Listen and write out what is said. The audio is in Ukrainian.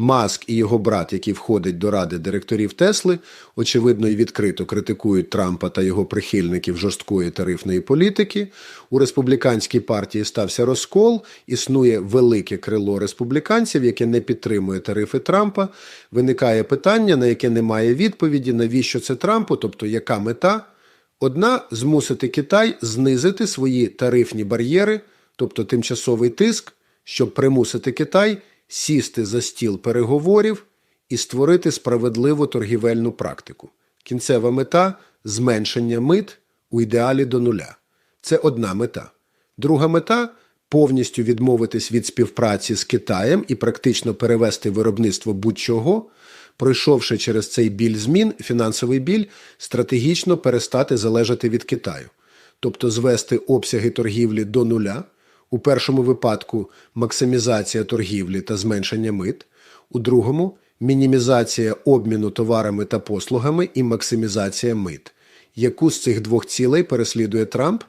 Маск і його брат, який входить до ради директорів Тесли, очевидно і відкрито критикують Трампа та його прихильників жорсткої тарифної політики. У республіканській партії стався розкол. Існує велике крило республіканців, яке не підтримує тарифи Трампа. Виникає питання, на яке немає відповіді, навіщо це Трампу, тобто яка мета. Одна змусити Китай знизити свої тарифні бар'єри, тобто тимчасовий тиск, щоб примусити Китай сісти за стіл переговорів і створити справедливу торгівельну практику. Кінцева мета зменшення мит у ідеалі до нуля. Це одна мета. Друга мета повністю відмовитись від співпраці з Китаєм і практично перевести виробництво будь-чого, пройшовши через цей біль змін, фінансовий біль, стратегічно перестати залежати від Китаю, тобто звести обсяги торгівлі до нуля. У першому випадку максимізація торгівлі та зменшення мит, у другому мінімізація обміну товарами та послугами і максимізація мит. Яку з цих двох цілей переслідує Трамп